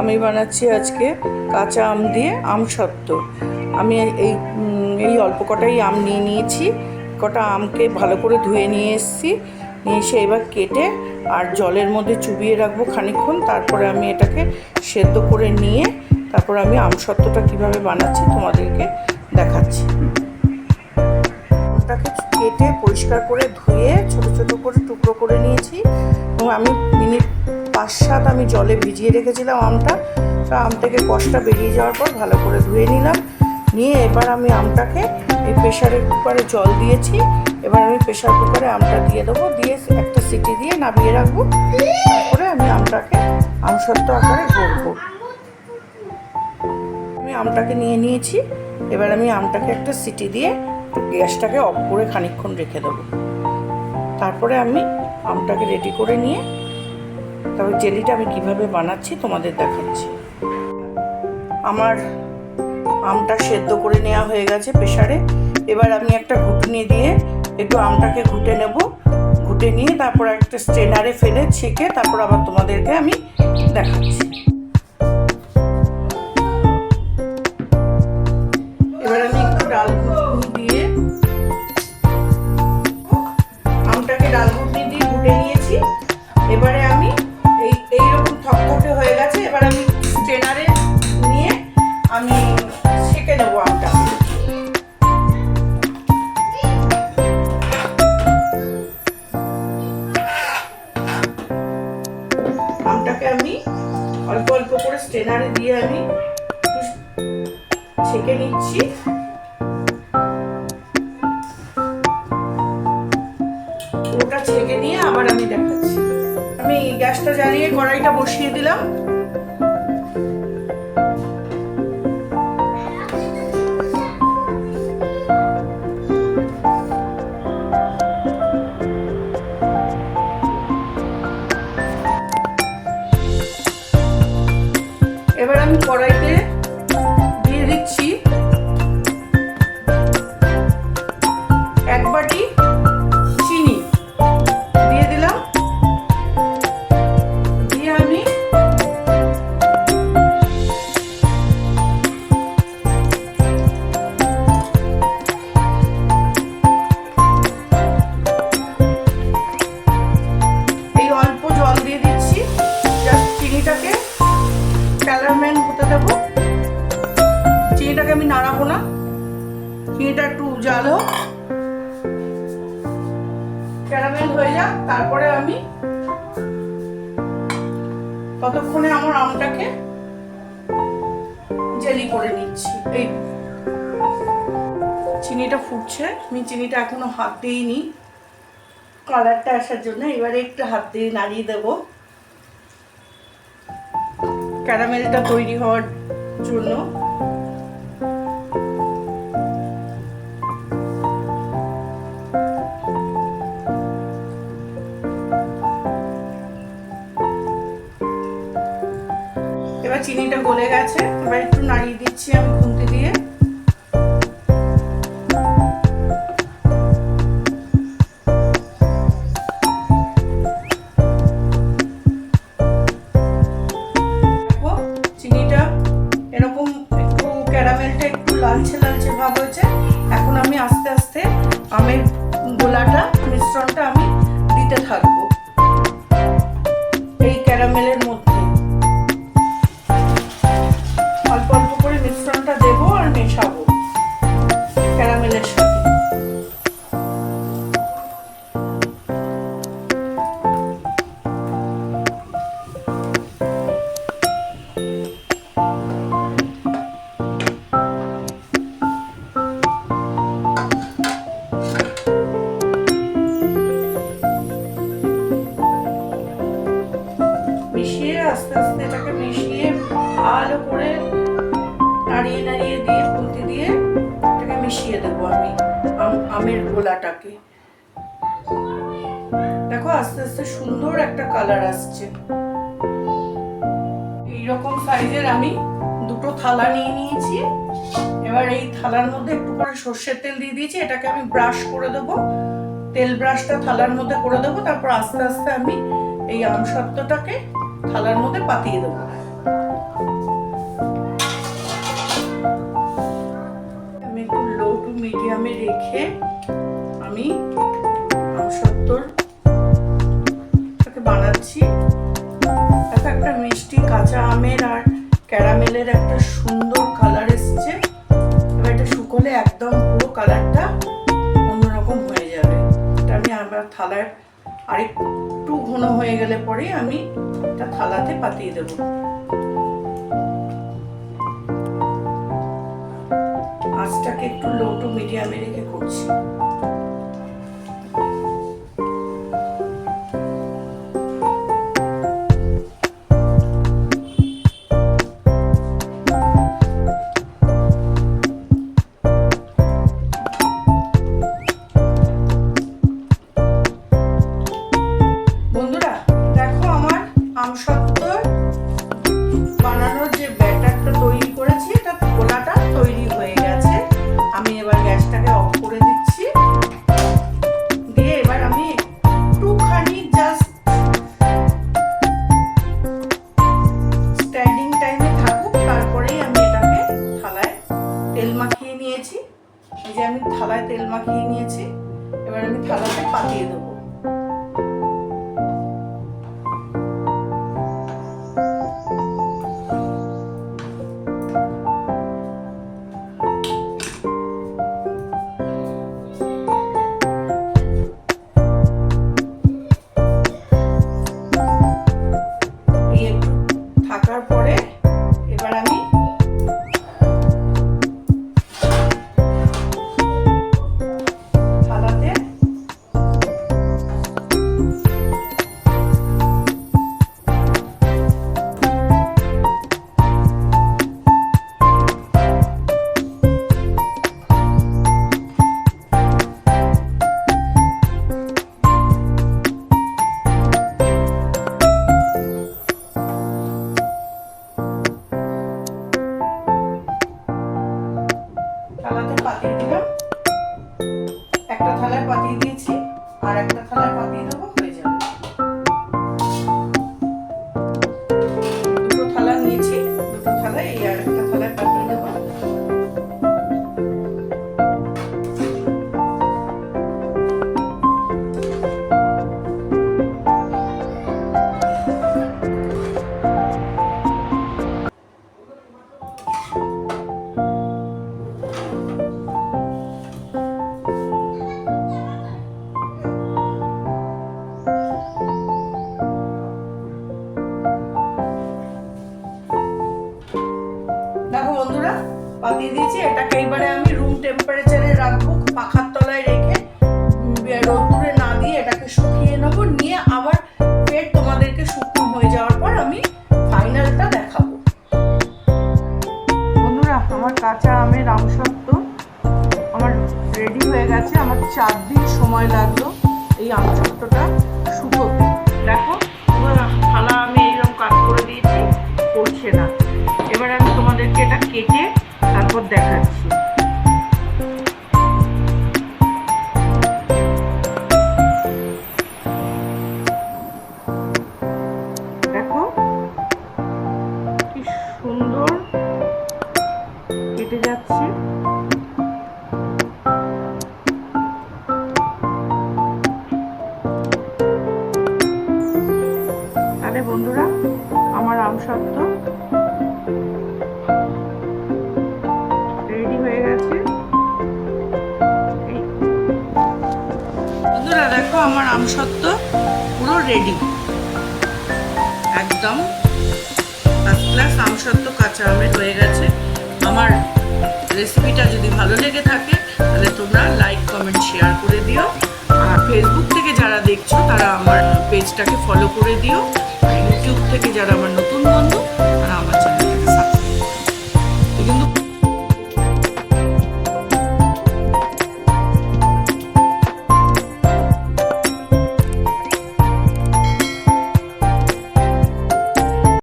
আমি বানাচ্ছি আজকে কাঁচা আম দিয়ে আম সত্ত্ব। আমি এই এই অল্প কটাই আম নিয়ে নিয়েছি। কটা আমকে ভালো করে ধুয়ে নিয়ে এসেছি। নিয়ে এসে এবার কেটে আর জলের মধ্যে চুবিয়ে রাখব খানিকক্ষণ। তারপরে আমি এটাকে সেদ্ধ করে নিয়ে তারপর আমি আম সত্ত্বটা কীভাবে বানাচ্ছি তোমাদেরকে দেখাচ্ছি। আমটাকে কেটে পরিষ্কার করে ধুয়ে ছোট ছোট করে টুকরো করে নিয়েছি। এবং আমি মিনিট পাঁচ সাত আমি জলে ভিজিয়ে রেখেছিলাম আমটা। তা আম থেকে কষটা বেরিয়ে যাওয়ার পর ভালো করে ধুয়ে নিলাম। নিয়ে এবার আমি আমটাকে এই প্রেশারের কুকারে জল দিয়েছি। এবার আমি প্রেশার কুকারে আমটা দিয়ে দেবো। দিয়ে একটা সিটি দিয়ে নামিয়ে রাখব। তারপরে আমি আমটাকে আমসত্ত্ব আকারে গড়বো। আমি আমটাকে নিয়ে নিয়েছি। এবার আমি আমটাকে একটা সিটি দিয়ে গ্যাসটাকে অফ করে খানিকক্ষণ রেখে দেবো। তারপরে আমি আমটাকে রেডি করে নিয়ে তারপর জেলিটা আমি কীভাবে বানাচ্ছি তোমাদের দেখাচ্ছি। আমার আমটা সেদ্ধ করে নেওয়া হয়ে গেছে প্রেশারে এবার আমি একটা ঘুটনি দিয়ে একটু আমটাকে ঘুটে নেব। ঘুটে নিয়ে তারপর একটা স্ট্রেনারে ফেলে ছেঁকে তারপর আবার তোমাদেরকে আমি দেখাচ্ছি। দিয়ে আমি ছেঁকে নিচ্ছি। ওটা ছেঁকে নিয়ে আবার আমি দেখাচ্ছি। আমি গ্যাসটা জ্বালিয়ে কড়াইটা বসিয়ে দিলাম। চিনিটা একটু উজাল। হোক ক্যারামেল হয়ে যাক, তারপরে আমি ততক্ষণে আমার আমটাকে জেলি করে নিচ্ছি। এই চিনিটা ফুটছে, আমি চিনিটা এখনও হাত দিইনি। কালারটা আসার জন্য এবারে একটু হাত দিয়ে নাড়িয়ে দেবো। ক্যারামেলটা তৈরি হওয়ার জন্য চিনিটা গলে গেছে। এবার একটু নাড়িয়ে দিচ্ছি আমি। নাড়িয়ে নাড়িয়ে দিয়ে খুন্তি দিয়ে এটাকে মিশিয়ে দেবো আমি, আম- আমের গোলাটাকে। দেখো, আস্তে আস্তে সুন্দর একটা কালার আসছে। এইরকম সাইজের আমি দুটো থালা নিয়ে নিয়েছি। এবার এই থালার মধ্যে একটু করে সর্ষের তেল দিয়ে দিয়েছি, এটাকে আমি ব্রাশ করে দেবো। তেল ব্রাশটা থালার মধ্যে করে দেবো, তারপর আস্তে আস্তে আমি এই আমসত্ত্বটাকে থালার মধ্যে পাতিয়ে দেবো। মিডিয়ামে রেখে আমি আমসত্তর বানাচ্ছি। দেখো একটা মিষ্টি কাঁচা আমের আর ক্যারামেলের একটা সুন্দর কালার এসছে। এবার এটা শুকোলে একদম পুরো কালারটা অন্যরকম হয়ে যাবে। এটা আমি আবার থালায় আরেকটু ঘন হয়ে গেলে পরে আমি এটা থালাতে পাতিয়ে দেব। আঁচটাকে একটু লো টু মিডিয়ামে রেখে করছি। এবার আমি থালাতে পাতিয়ে দেবো থালাতে পাতিয়ে দিলাম। একটা থালায় পাতিয়ে দিয়েছি আর একটা থালায় এবারে আমি রুম টেম্পারেচারে রাখব, পাখার তলায় রেখে রোদ্দুরে না দিয়ে এটাকে শুকিয়ে নেব, নিয়ে আবার ফের তোমাদেরকে শুকনো হয়ে যাওয়ার পর আমি ফাইনালটা দেখাবো। বন্ধুরা, আমার কাঁচা আমের আমসত্ব আমার রেডি হয়ে গেছে। আমার চার দিন সময় লাগল এই আমসত্বটা শুকোতে। দেখো থালা আমি এইরকম কাট করে দিয়েছি, পড়ছে না। এবার আমি তোমাদেরকে এটা কেটে তারপর দেখাচ্ছি। বন্ধুরা, দেখো আমার আম সত্ত্ব পুরো রেডি একদম ফার্স্ট ক্লাস আম সত্ত্ব কাঁচা আমের হয়ে গেছে। আমার রেসিপিটা যদি ভালো লেগে থাকে, তাহলে তোমরা লাইক কমেন্ট শেয়ার করে দিও। আর ফেসবুক থেকে যারা দেখছ, তারা আমার পেজটাকে ফলো করে দিও। ইউটিউব থেকে যারা আমার নতুন বন্ধু, তারা আমার